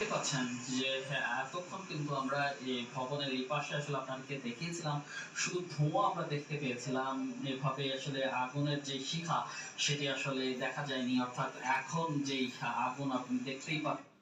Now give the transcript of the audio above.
দেখতে পাচ্ছেন যে হ্যাঁ, এতক্ষণ কিন্তু আমরা এই ভবনের এই পাশে আসলে আপনাদেরকে দেখিয়েছিলাম। শুধু ধোঁয়া আমরা দেখতে পেয়েছিলাম। এভাবে আসলে আগুনের যে শিখা সেটি আসলে দেখা যায়নি। অর্থাৎ এখন যেই আগুন আপনি দেখতেই পাচ্ছেন